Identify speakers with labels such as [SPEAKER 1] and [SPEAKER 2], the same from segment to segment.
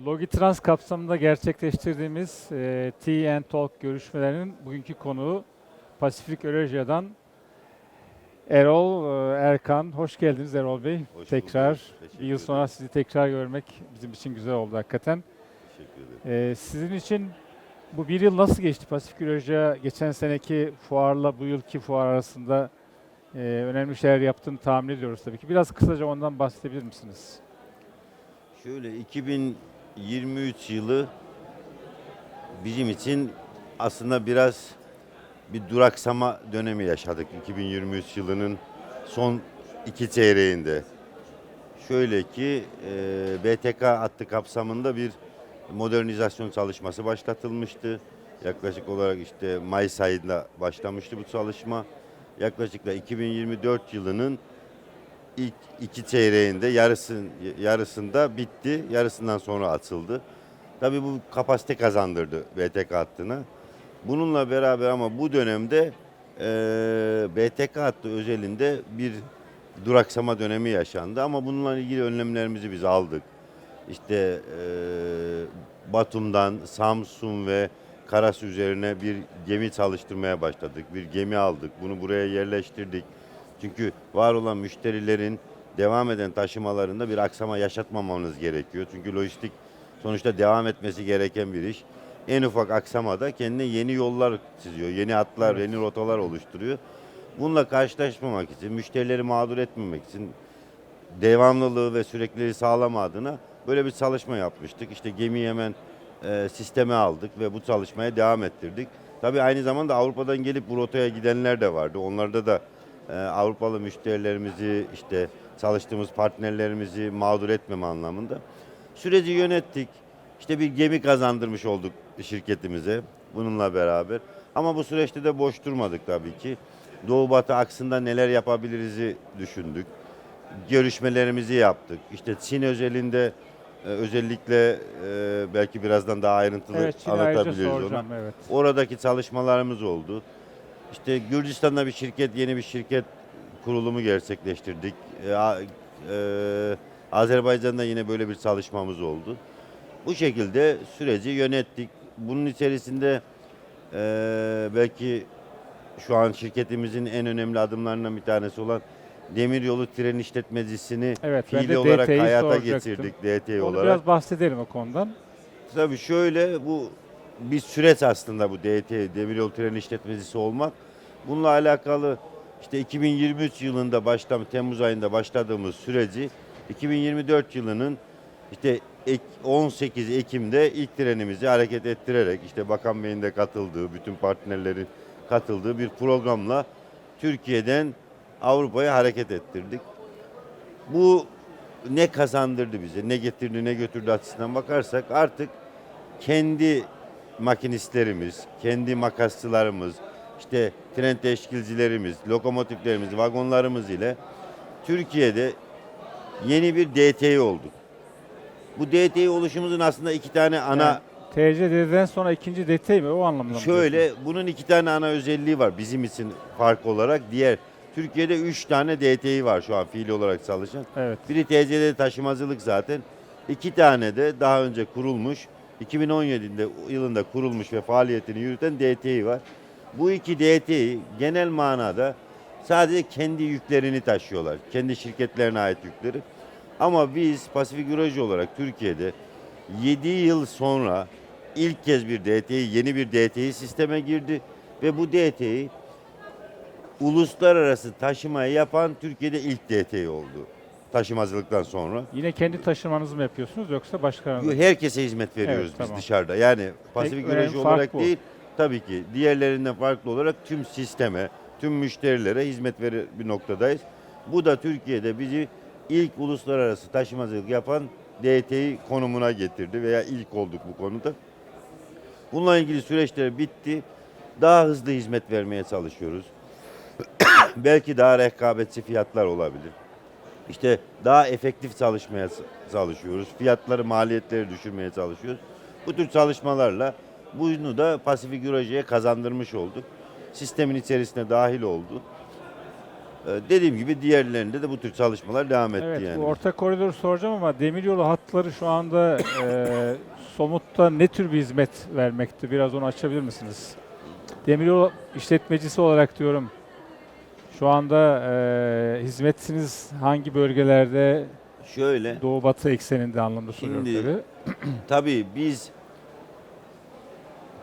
[SPEAKER 1] Logitrans kapsamında gerçekleştirdiğimiz e, Tea and Talk görüşmelerinin bugünkü konuğu Pasifik Örejya'dan Erol e, Erkan. Hoş geldiniz Erol Bey.
[SPEAKER 2] Hoş
[SPEAKER 1] tekrar
[SPEAKER 2] bulduk.
[SPEAKER 1] Bir yıl sonra sizi tekrar görmek bizim için güzel oldu hakikaten.
[SPEAKER 2] Teşekkür ederim.
[SPEAKER 1] E, sizin için bu bir yıl nasıl geçti? Pasifik Örejya geçen seneki fuarla bu yılki fuar arasında e, önemli şeyler yaptığını tahmin ediyoruz tabii ki. Biraz kısaca ondan bahsedebilir misiniz?
[SPEAKER 2] Şöyle 2023 yılı bizim için aslında biraz bir duraksama dönemi yaşadık 2023 yılının son iki çeyreğinde. Şöyle ki e, BTK hattı kapsamında bir modernizasyon çalışması başlatılmıştı. Yaklaşık olarak işte Mayıs ayında başlamıştı bu çalışma. Yaklaşık da 2024 yılının ilk iki çeyreğinde yarısın, yarısında bitti. Yarısından sonra açıldı. Tabii bu kapasite kazandırdı BTK hattına. Bununla beraber ama bu dönemde e, BTK hattı özelinde bir duraksama dönemi yaşandı. Ama bununla ilgili önlemlerimizi biz aldık. İşte e, Batum'dan Samsun ve Karas üzerine bir gemi çalıştırmaya başladık. Bir gemi aldık. Bunu buraya yerleştirdik. Çünkü var olan müşterilerin devam eden taşımalarında bir aksama yaşatmamamız gerekiyor. Çünkü lojistik sonuçta devam etmesi gereken bir iş. En ufak aksamada kendine yeni yollar çiziyor, yeni hatlar,
[SPEAKER 1] Evet.
[SPEAKER 2] yeni rotalar oluşturuyor. Bununla karşılaşmamak için, müşterileri mağdur etmemek için devamlılığı ve sürekliliği sağlama adına böyle bir çalışma yapmıştık. İşte gemiyi hemen e, sisteme aldık ve bu çalışmaya devam ettirdik. Tabii aynı zamanda Avrupa'dan gelip bu rotaya gidenler de vardı. Onlarda da e, Avrupalı müşterilerimizi işte çalıştığımız partnerlerimizi mağdur etmeme anlamında süreci yönettik. İşte bir gemi kazandırmış olduk şirketimize bununla beraber. Ama bu süreçte de boş durmadık tabii ki. Doğu Batı aksında neler yapabiliriz'i düşündük. Görüşmelerimizi yaptık. İşte Çin özelinde e, özellikle e, belki birazdan daha ayrıntılı
[SPEAKER 1] Evet, ayrıca
[SPEAKER 2] anlatabiliriz onu.
[SPEAKER 1] soracağım. Evet.
[SPEAKER 2] Oradaki çalışmalarımız oldu. İşte Gürcistan'da bir şirket, yeni bir şirket kurulumu gerçekleştirdik. Ee, e, Azerbaycan'da yine böyle bir çalışmamız oldu. Bu şekilde süreci yönettik. Bunun içerisinde e, belki şu an şirketimizin en önemli adımlarından bir tanesi olan Demiryolu Tren İşletmecisini
[SPEAKER 1] Evet,
[SPEAKER 2] fiili olarak hayata
[SPEAKER 1] soracaktım.
[SPEAKER 2] getirdik DT
[SPEAKER 1] Onu
[SPEAKER 2] olarak.
[SPEAKER 1] biraz bahsedelim o konudan.
[SPEAKER 2] Tabii şöyle bu bir süreç aslında bu DT Demiryolu Tren İşletmecisi olmak. Bununla alakalı işte 2023 yılında başlam Temmuz ayında başladığımız süreci 2024 yılının işte ek- 18 Ekim'de ilk trenimizi hareket ettirerek işte Bakan Bey'in de katıldığı, bütün partnerlerin katıldığı bir programla Türkiye'den Avrupa'ya hareket ettirdik. Bu ne kazandırdı bize, ne getirdi, ne götürdü açısından bakarsak artık kendi makinistlerimiz, kendi makasçılarımız, işte tren teşkilcilerimiz, lokomotiflerimiz, vagonlarımız ile Türkiye'de yeni bir DTİ olduk. Bu DTİ oluşumuzun aslında iki tane ana
[SPEAKER 1] Yani TCD'den sonra ikinci detay mi? O anlamda mı?
[SPEAKER 2] Şöyle bunun iki tane ana özelliği var bizim için fark olarak. Diğer Türkiye'de üç tane DTİ var şu an fiili olarak çalışan.
[SPEAKER 1] Evet.
[SPEAKER 2] Biri TCD taşımacılık zaten. İki tane de daha önce kurulmuş 2017'de yılında kurulmuş ve faaliyetini yürüten DTİ var. Bu iki DTİ genel manada sadece kendi yüklerini taşıyorlar. Kendi şirketlerine ait yükleri. Ama biz Pasifik Üroloji olarak Türkiye'de 7 yıl sonra ilk kez bir DTİ, yeni bir DTİ sisteme girdi ve bu DTİ uluslararası taşımayı yapan Türkiye'de ilk DTİ oldu. Taşımacılıktan sonra.
[SPEAKER 1] Yine kendi taşımanızı mı yapıyorsunuz yoksa başka
[SPEAKER 2] Herkese hizmet veriyoruz
[SPEAKER 1] Evet,
[SPEAKER 2] biz
[SPEAKER 1] tamam.
[SPEAKER 2] dışarıda. Yani Pasifik
[SPEAKER 1] önemli fark
[SPEAKER 2] olarak
[SPEAKER 1] bu.
[SPEAKER 2] değil, tabii ki diğerlerinden farklı olarak tüm sisteme, tüm müşterilere hizmet verir bir noktadayız. Bu da Türkiye'de bizi ilk uluslararası taşımacılık yapan DTİ konumuna getirdi veya ilk olduk bu konuda. Bununla ilgili süreçler bitti. Daha hızlı hizmet vermeye çalışıyoruz. Belki daha rekabetçi fiyatlar olabilir. İşte daha efektif çalışmaya çalışıyoruz. Fiyatları, maliyetleri düşürmeye çalışıyoruz. Bu tür çalışmalarla bunu da Pasifik Üroloji'ye kazandırmış olduk. Sistemin içerisine dahil oldu. Ee, dediğim gibi diğerlerinde de bu tür çalışmalar devam etti
[SPEAKER 1] Evet,
[SPEAKER 2] yani.
[SPEAKER 1] bu orta koridoru soracağım ama demiryolu hatları şu anda e, somutta ne tür bir hizmet vermekte? Biraz onu açabilir misiniz? Demiryolu işletmecisi olarak diyorum. Şu anda e, hizmetiniz hangi bölgelerde
[SPEAKER 2] Şöyle
[SPEAKER 1] Doğu Batı ekseninde anlamda soruyorum
[SPEAKER 2] Şimdi-
[SPEAKER 1] tabii.
[SPEAKER 2] Tabii biz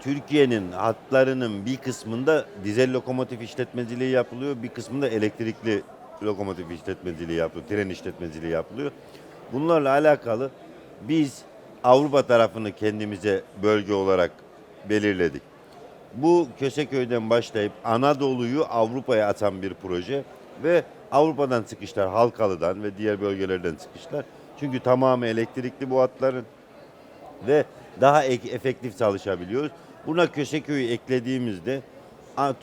[SPEAKER 2] Türkiye'nin hatlarının bir kısmında dizel lokomotif işletmeciliği yapılıyor, bir kısmında elektrikli lokomotif işletmeciliği yapılıyor, tren işletmeciliği yapılıyor. Bunlarla alakalı biz Avrupa tarafını kendimize bölge olarak belirledik. Bu Köseköy'den başlayıp Anadolu'yu Avrupa'ya atan bir proje ve Avrupa'dan çıkışlar, Halkalı'dan ve diğer bölgelerden çıkışlar. Çünkü tamamı elektrikli bu hatların ve daha ek- efektif çalışabiliyoruz. Buna Köseköy'ü eklediğimizde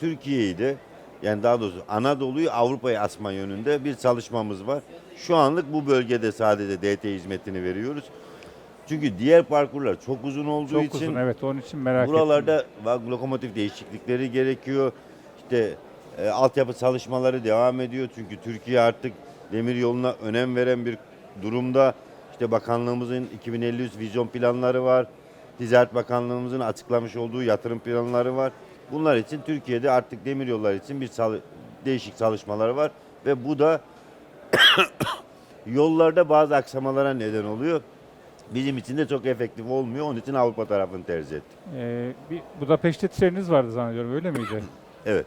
[SPEAKER 2] Türkiye'yi de yani daha doğrusu Anadolu'yu Avrupa'ya asma yönünde bir çalışmamız var. Şu anlık bu bölgede sadece DT hizmetini veriyoruz. Çünkü diğer parkurlar çok uzun olduğu
[SPEAKER 1] Çok
[SPEAKER 2] için
[SPEAKER 1] uzun evet onun için merak
[SPEAKER 2] buralarda va- lokomotif değişiklikleri gerekiyor. İşte e, altyapı çalışmaları devam ediyor. Çünkü Türkiye artık demir yoluna önem veren bir durumda. İşte bakanlığımızın 2053 vizyon planları var. Ticaret Bakanlığımızın açıklamış olduğu yatırım planları var. Bunlar için Türkiye'de artık demir yolları için bir çalı- değişik çalışmalar var ve bu da yollarda bazı aksamalara neden oluyor. Bizim için de çok efektif olmuyor. Onun için Avrupa tarafını tercih ettik.
[SPEAKER 1] Ee, bir Budapeşte treniniz vardı zannediyorum öyle miydi?
[SPEAKER 2] Evet.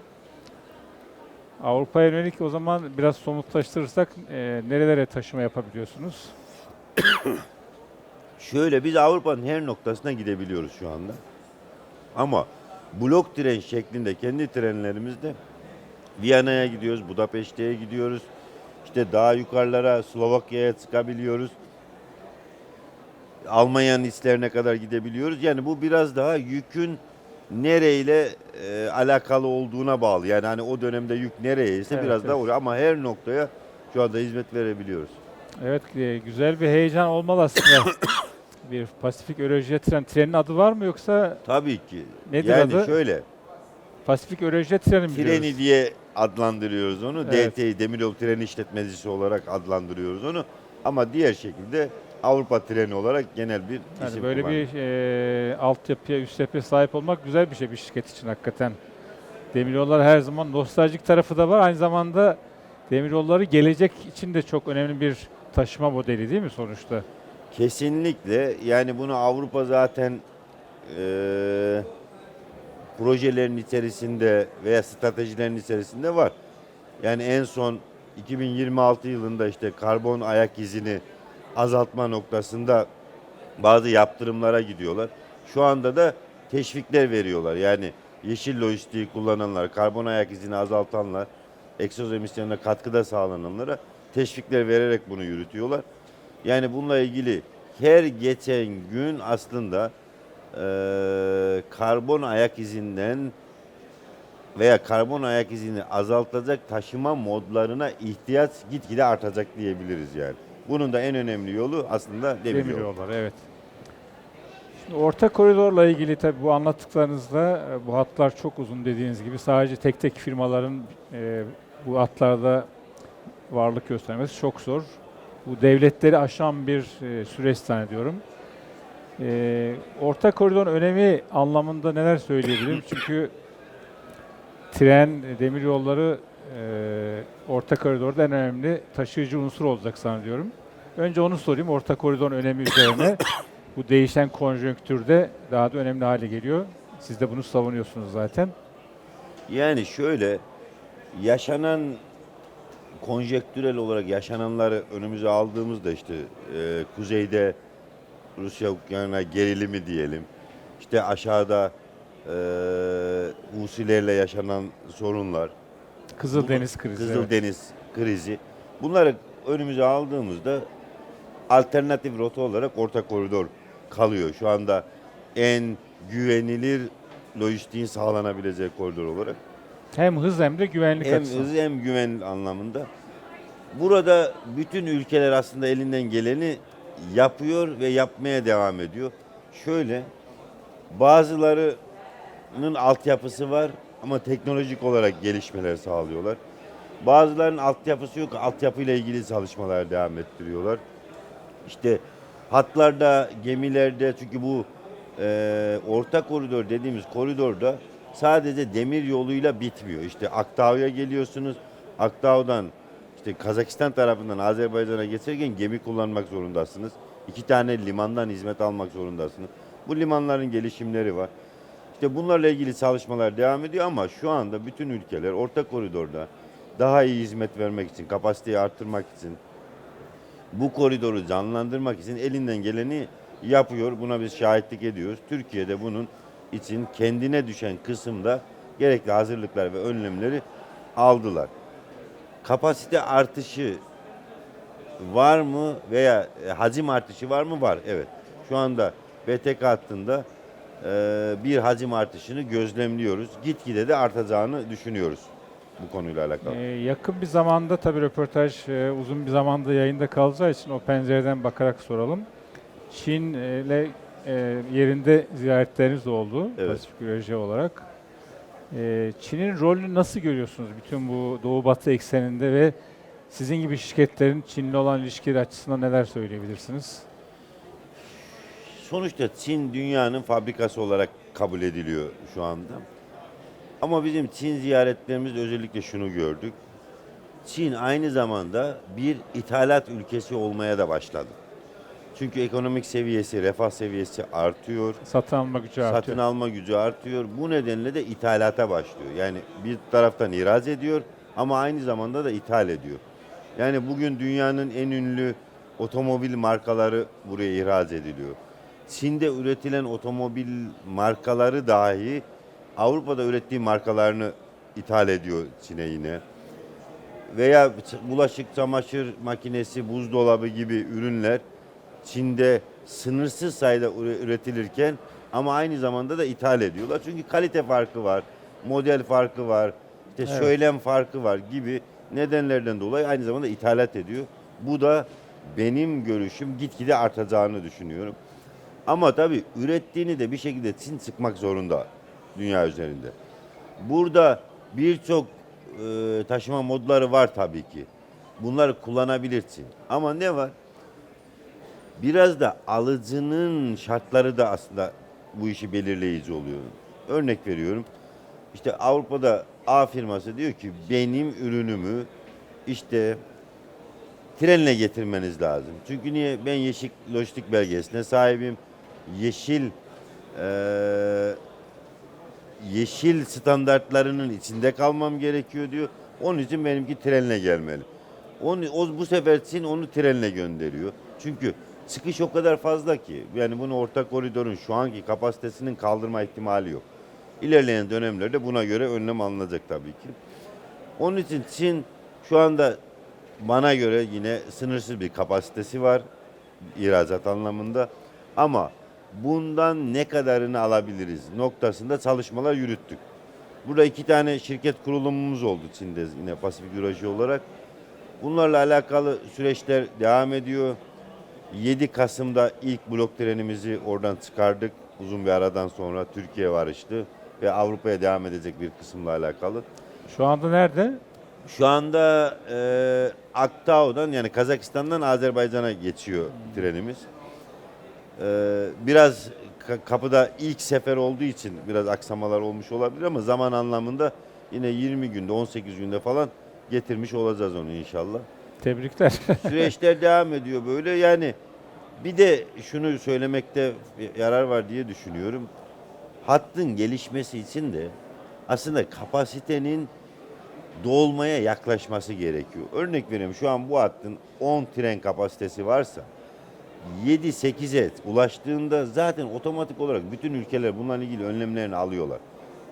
[SPEAKER 1] Avrupa'ya yönelik o zaman biraz somutlaştırırsak e, nerelere taşıma yapabiliyorsunuz?
[SPEAKER 2] Şöyle biz Avrupa'nın her noktasına gidebiliyoruz şu anda. Ama blok tren şeklinde kendi trenlerimizde Viyana'ya gidiyoruz, Budapeşte'ye gidiyoruz. İşte daha yukarılara Slovakya'ya çıkabiliyoruz. Almanya'nın hislerine kadar gidebiliyoruz. Yani bu biraz daha yükün nereyle e, alakalı olduğuna bağlı. Yani hani o dönemde yük nereyeyse
[SPEAKER 1] Evet,
[SPEAKER 2] biraz daha
[SPEAKER 1] evet.
[SPEAKER 2] oraya ama her noktaya şu anda hizmet verebiliyoruz.
[SPEAKER 1] Evet e, güzel bir heyecan olmalı aslında. bir Pasifik Örojye tren. Trenin adı var mı yoksa
[SPEAKER 2] Tabii ki.
[SPEAKER 1] Nedir
[SPEAKER 2] yani
[SPEAKER 1] adı?
[SPEAKER 2] şöyle
[SPEAKER 1] Pasifik Örojye treni mi diyoruz?
[SPEAKER 2] Treni diye adlandırıyoruz onu.
[SPEAKER 1] Evet.
[SPEAKER 2] DT Demiryolu Treni İşletmecisi olarak adlandırıyoruz onu. Ama diğer şekilde Avrupa treni olarak genel bir
[SPEAKER 1] Yani
[SPEAKER 2] isim
[SPEAKER 1] böyle
[SPEAKER 2] kullanıyoruz.
[SPEAKER 1] bir e, altyapıya, üst yapıya sahip olmak güzel bir şey bir şirket için hakikaten. Demiryollar her zaman nostaljik tarafı da var. Aynı zamanda demiryolları gelecek için de çok önemli bir taşıma modeli değil mi sonuçta?
[SPEAKER 2] Kesinlikle yani bunu Avrupa zaten eee projelerin içerisinde veya stratejilerin içerisinde var. Yani en son 2026 yılında işte karbon ayak izini azaltma noktasında bazı yaptırımlara gidiyorlar. Şu anda da teşvikler veriyorlar. Yani yeşil lojistiği kullananlar, karbon ayak izini azaltanlar, egzoz emisyonuna katkıda sağlananlara teşvikler vererek bunu yürütüyorlar. Yani bununla ilgili her geçen gün aslında eee, karbon ayak izinden veya karbon ayak izini azaltacak taşıma modlarına ihtiyaç gitgide artacak diyebiliriz yani. Bunun da en önemli yolu aslında demir yolu.
[SPEAKER 1] Demiryollar evet. Şimdi orta koridorla ilgili tabii bu anlattıklarınızda e, bu hatlar çok uzun dediğiniz gibi sadece tek tek firmaların e, bu hatlarda varlık göstermesi çok zor. Bu devletleri aşan bir e, süreç zannediyorum. E, orta koridorun önemi anlamında neler söyleyebilirim? Çünkü tren, demir yolları e, orta koridorda en önemli taşıyıcı unsur olacak zannediyorum. Önce onu sorayım. Orta koridorun önemi üzerine. Bu değişen konjonktürde daha da önemli hale geliyor. Siz de bunu savunuyorsunuz zaten.
[SPEAKER 2] Yani şöyle yaşanan konjektürel olarak yaşananları önümüze aldığımızda işte e, kuzeyde Rusya Ukrayna gerilimi diyelim. İşte aşağıda e, Husilerle yaşanan sorunlar.
[SPEAKER 1] Kızıldeniz krizi. evet.
[SPEAKER 2] Kızıldeniz krizi. Bunları önümüze aldığımızda alternatif rota olarak orta koridor kalıyor. Şu anda en güvenilir lojistiğin sağlanabileceği koridor olarak.
[SPEAKER 1] Hem hız hem de güvenlik
[SPEAKER 2] Hem
[SPEAKER 1] açısından.
[SPEAKER 2] hız hem güven anlamında. Burada bütün ülkeler aslında elinden geleni yapıyor ve yapmaya devam ediyor. Şöyle bazılarının altyapısı var ama teknolojik olarak gelişmeler sağlıyorlar. Bazılarının altyapısı yok. Altyapıyla ilgili çalışmalar devam ettiriyorlar. İşte hatlarda, gemilerde çünkü bu e, orta koridor dediğimiz koridorda sadece demir yoluyla bitmiyor. İşte Akdağ'a geliyorsunuz. Akdağ'dan işte Kazakistan tarafından Azerbaycan'a geçerken gemi kullanmak zorundasınız. İki tane limandan hizmet almak zorundasınız. Bu limanların gelişimleri var. İşte bunlarla ilgili çalışmalar devam ediyor ama şu anda bütün ülkeler orta koridorda daha iyi hizmet vermek için, kapasiteyi arttırmak için, bu koridoru canlandırmak için elinden geleni yapıyor. Buna biz şahitlik ediyoruz. Türkiye'de bunun için kendine düşen kısımda gerekli hazırlıklar ve önlemleri aldılar. Kapasite artışı var mı veya e, hacim artışı var mı? Var. Evet. Şu anda BTK hattında e, bir hacim artışını gözlemliyoruz. Gitgide de artacağını düşünüyoruz bu konuyla alakalı.
[SPEAKER 1] Ee, yakın bir zamanda tabii röportaj e, uzun bir zamanda yayında kalacağı için o pencereden bakarak soralım. Çin ile e, yerinde ziyaretleriniz oldu
[SPEAKER 2] Evet.
[SPEAKER 1] Pasifik Üroloji olarak. E, Çin'in rolünü nasıl görüyorsunuz bütün bu Doğu Batı ekseninde ve sizin gibi şirketlerin Çin'le olan ilişkileri açısından neler söyleyebilirsiniz?
[SPEAKER 2] Sonuçta Çin dünyanın fabrikası olarak kabul ediliyor şu anda. Ama bizim Çin ziyaretlerimizde özellikle şunu gördük. Çin aynı zamanda bir ithalat ülkesi olmaya da başladı. Çünkü ekonomik seviyesi, refah seviyesi artıyor.
[SPEAKER 1] Satın alma gücü artıyor.
[SPEAKER 2] Satın alma gücü artıyor. Bu nedenle de ithalata başlıyor. Yani bir taraftan ihraç ediyor ama aynı zamanda da ithal ediyor. Yani bugün dünyanın en ünlü otomobil markaları buraya ihraç ediliyor. Çin'de üretilen otomobil markaları dahi Avrupa'da ürettiği markalarını ithal ediyor Çin'e yine. Veya bulaşık çamaşır makinesi, buzdolabı gibi ürünler Çin'de sınırsız sayıda üre- üretilirken ama aynı zamanda da ithal ediyorlar. Çünkü kalite farkı var, model farkı var, işte
[SPEAKER 1] Evet.
[SPEAKER 2] söylem farkı var gibi nedenlerden dolayı aynı zamanda ithalat ediyor. Bu da benim görüşüm gitgide artacağını düşünüyorum. Ama tabii ürettiğini de bir şekilde Çin sıkmak zorunda dünya üzerinde. Burada birçok e, taşıma modları var tabii ki. Bunları kullanabilirsin. Ama ne var? Biraz da alıcının şartları da aslında bu işi belirleyici oluyor. Örnek veriyorum. İşte Avrupa'da A firması diyor ki benim ürünümü işte trenle getirmeniz lazım. Çünkü niye? Ben yeşil lojistik belgesine sahibim. Yeşil eee, yeşil standartlarının içinde kalmam gerekiyor diyor. Onun için benimki trenle gelmeli. Onu, o, bu sefer Çin onu trenle gönderiyor. Çünkü çıkış o kadar fazla ki yani bunu orta koridorun şu anki kapasitesinin kaldırma ihtimali yok. İlerleyen dönemlerde buna göre önlem alınacak tabii ki. Onun için Çin şu anda bana göre yine sınırsız bir kapasitesi var ihracat anlamında. Ama bundan ne kadarını alabiliriz noktasında çalışmalar yürüttük. Burada iki tane şirket kurulumumuz oldu Çin'de yine Pasifik Üroloji olarak. Bunlarla alakalı süreçler devam ediyor. 7 Kasım'da ilk blok trenimizi oradan çıkardık. Uzun bir aradan sonra Türkiye varıştı ve Avrupa'ya devam edecek bir kısımla alakalı.
[SPEAKER 1] Şu anda nerede?
[SPEAKER 2] Şu anda e, Aktao'dan yani Kazakistan'dan Azerbaycan'a geçiyor trenimiz. E, biraz ka- kapıda ilk sefer olduğu için biraz aksamalar olmuş olabilir ama zaman anlamında yine 20 günde 18 günde falan getirmiş olacağız onu inşallah.
[SPEAKER 1] Tebrikler.
[SPEAKER 2] Süreçler devam ediyor böyle yani bir de şunu söylemekte yarar var diye düşünüyorum. Hattın gelişmesi için de aslında kapasitenin dolmaya yaklaşması gerekiyor. Örnek vereyim şu an bu hattın 10 tren kapasitesi varsa 7-8'e ulaştığında zaten otomatik olarak bütün ülkeler bunlarla ilgili önlemlerini alıyorlar.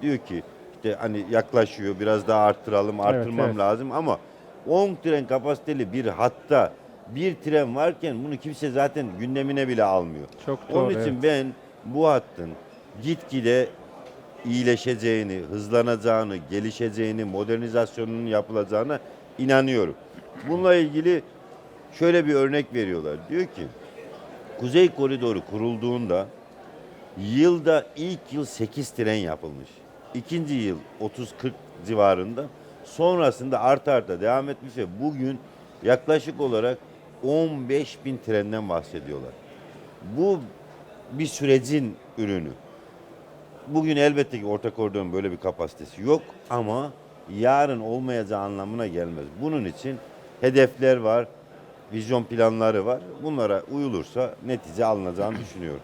[SPEAKER 2] Diyor ki işte hani yaklaşıyor biraz daha arttıralım arttırmam
[SPEAKER 1] evet.
[SPEAKER 2] lazım ama 10 tren kapasiteli bir hatta bir tren varken bunu kimse zaten gündemine bile almıyor.
[SPEAKER 1] Çok doğru.
[SPEAKER 2] Onun için
[SPEAKER 1] evet.
[SPEAKER 2] ben bu hattın gitgide iyileşeceğini, hızlanacağını, gelişeceğini, modernizasyonunun yapılacağına inanıyorum. Bununla ilgili şöyle bir örnek veriyorlar. Diyor ki Kuzey Koridoru kurulduğunda yılda ilk yıl 8 tren yapılmış. İkinci yıl 30-40 civarında. Sonrasında arta arta devam etmiş ve bugün yaklaşık olarak 15 bin trenden bahsediyorlar. Bu bir sürecin ürünü. Bugün elbette ki orta koridorun böyle bir kapasitesi yok ama yarın olmayacağı anlamına gelmez. Bunun için hedefler var, vizyon planları var. Bunlara uyulursa netice alınacağını düşünüyorum.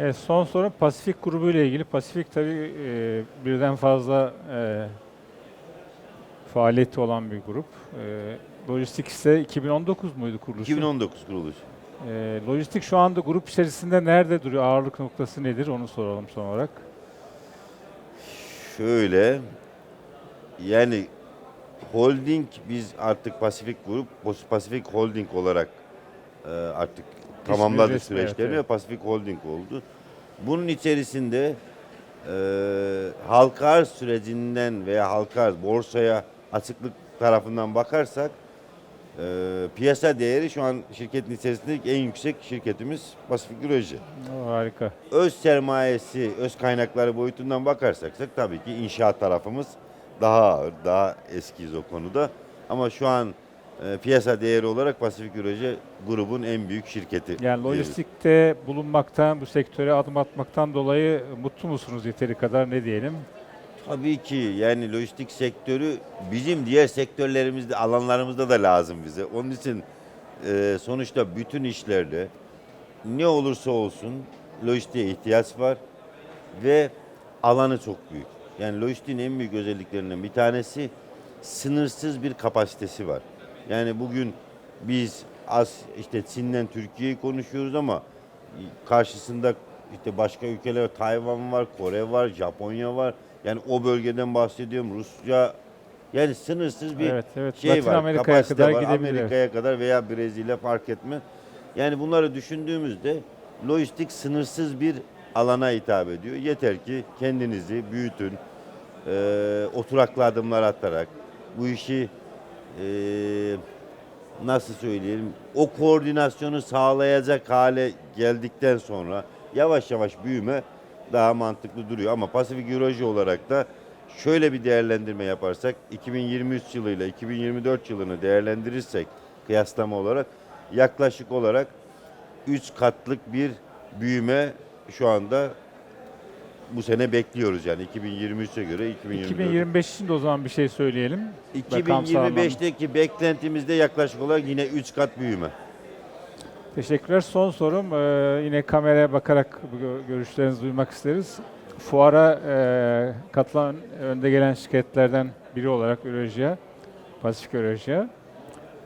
[SPEAKER 1] Evet, son sorum Pasifik grubu ile ilgili. Pasifik tabii e, birden fazla e, faaliyeti olan bir grup. E, lojistik ise 2019 muydu kuruluşu?
[SPEAKER 2] 2019 kuruluş.
[SPEAKER 1] E, lojistik şu anda grup içerisinde nerede duruyor? Ağırlık noktası nedir? Onu soralım son olarak.
[SPEAKER 2] Şöyle yani holding biz artık Pasifik Grup Pasifik Holding olarak e, artık tamamladı
[SPEAKER 1] resmi,
[SPEAKER 2] süreçlerini
[SPEAKER 1] evet,
[SPEAKER 2] ve
[SPEAKER 1] evet.
[SPEAKER 2] Pasifik Holding oldu. Bunun içerisinde e, halka arz sürecinden veya halka arz borsaya açıklık tarafından bakarsak e, piyasa değeri şu an şirketin içerisindeki en yüksek şirketimiz Pasifik
[SPEAKER 1] O, harika.
[SPEAKER 2] öz sermayesi, öz kaynakları boyutundan bakarsak tabii ki inşaat tarafımız daha ağır, daha eskiyiz o konuda. Ama şu an e, piyasa değeri olarak Pasifik Üroloji grubun en büyük şirketi.
[SPEAKER 1] Yani lojistikte bulunmaktan, bu sektöre adım atmaktan dolayı mutlu musunuz yeteri kadar ne diyelim?
[SPEAKER 2] Tabii ki yani lojistik sektörü bizim diğer sektörlerimizde, alanlarımızda da lazım bize. Onun için e, sonuçta bütün işlerde ne olursa olsun lojistiğe ihtiyaç var ve alanı çok büyük. Yani lojistiğin en büyük özelliklerinden bir tanesi sınırsız bir kapasitesi var. Yani bugün biz az işte Çin'den Türkiye'yi konuşuyoruz ama karşısında işte başka ülkeler Tayvan var, Kore var, Japonya var. Yani o bölgeden bahsediyorum. Rusya yani sınırsız bir
[SPEAKER 1] Evet, evet.
[SPEAKER 2] şey
[SPEAKER 1] Latin
[SPEAKER 2] var.
[SPEAKER 1] Amerika'ya kadar
[SPEAKER 2] var. Amerika'ya kadar veya Brezilya fark etme. Yani bunları düşündüğümüzde lojistik sınırsız bir alana hitap ediyor. Yeter ki kendinizi büyütün, e, oturaklı adımlar atarak bu işi e, nasıl söyleyelim o koordinasyonu sağlayacak hale geldikten sonra yavaş yavaş büyüme daha mantıklı duruyor. Ama Pasifik Euroloji olarak da şöyle bir değerlendirme yaparsak 2023 yılıyla 2024 yılını değerlendirirsek kıyaslama olarak yaklaşık olarak 3 katlık bir büyüme şu anda bu sene bekliyoruz yani 2023'e göre 2024.
[SPEAKER 1] 2025 için de o zaman bir şey söyleyelim. Rakamsal anlamda.
[SPEAKER 2] 2025'teki beklentimizde yaklaşık olarak yine 3 kat büyüme.
[SPEAKER 1] Teşekkürler. Son sorum e, yine kameraya bakarak bu gö- görüşlerinizi duymak isteriz. Fuara e, katılan önde gelen şirketlerden biri olarak Ürolojiya, Pasifik Ürolojiya.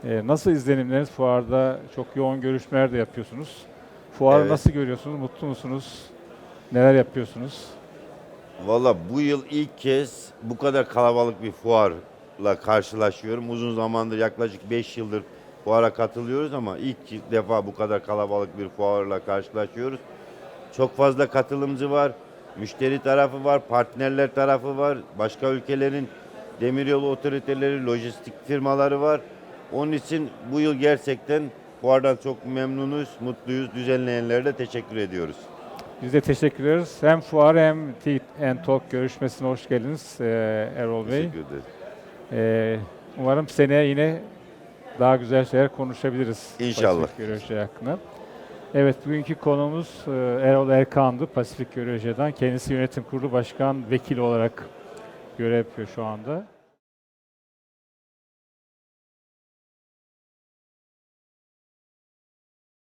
[SPEAKER 1] E, nasıl izlenimleriniz? Fuarda çok yoğun görüşmeler de yapıyorsunuz. Fuarı
[SPEAKER 2] Evet.
[SPEAKER 1] nasıl görüyorsunuz? Mutlu musunuz? Neler yapıyorsunuz?
[SPEAKER 2] Valla bu yıl ilk kez bu kadar kalabalık bir fuarla karşılaşıyorum. Uzun zamandır yaklaşık 5 yıldır fuara katılıyoruz ama ilk defa bu kadar kalabalık bir fuarla karşılaşıyoruz. Çok fazla katılımcı var, müşteri tarafı var, partnerler tarafı var, başka ülkelerin demiryolu otoriteleri, lojistik firmaları var. Onun için bu yıl gerçekten fuardan çok memnunuz, mutluyuz. Düzenleyenlere de teşekkür ediyoruz.
[SPEAKER 1] Biz de teşekkür ederiz. Hem fuar hem Tea Talk görüşmesine hoş geldiniz e, Erol Bey.
[SPEAKER 2] Teşekkür ederiz.
[SPEAKER 1] Ee, umarım seneye yine daha güzel şeyler konuşabiliriz.
[SPEAKER 2] İnşallah.
[SPEAKER 1] Pasifik Görücü hakkında. Evet, bugünkü konumuz e, Erol Erkan'dı Pasifik Görücü'den. Kendisi yönetim kurulu başkan vekili olarak görev yapıyor şu anda.